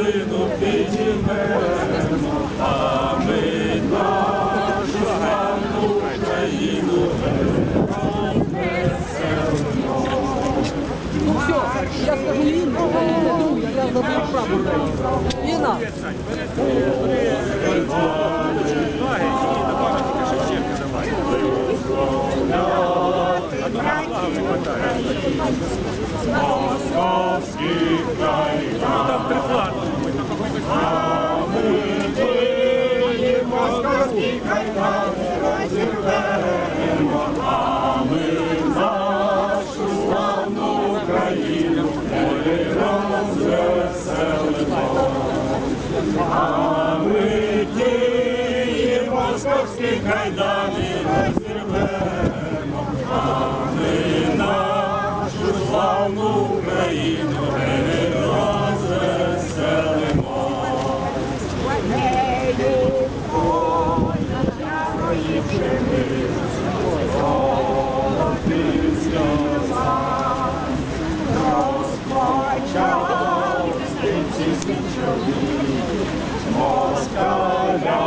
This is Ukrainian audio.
калину підіймемо, а ми нашу славну Україну Ну все, я скажу Ліна я забув правду. Ліна, Московський край, там Московський край розірвемо, а ми нашу славну Україну ми розвеселимо. А ми Київ, московський кайдани Славу Україну розвеселимо. Нею нашої пшениці, золоті сльоза, розпочав всі москаля.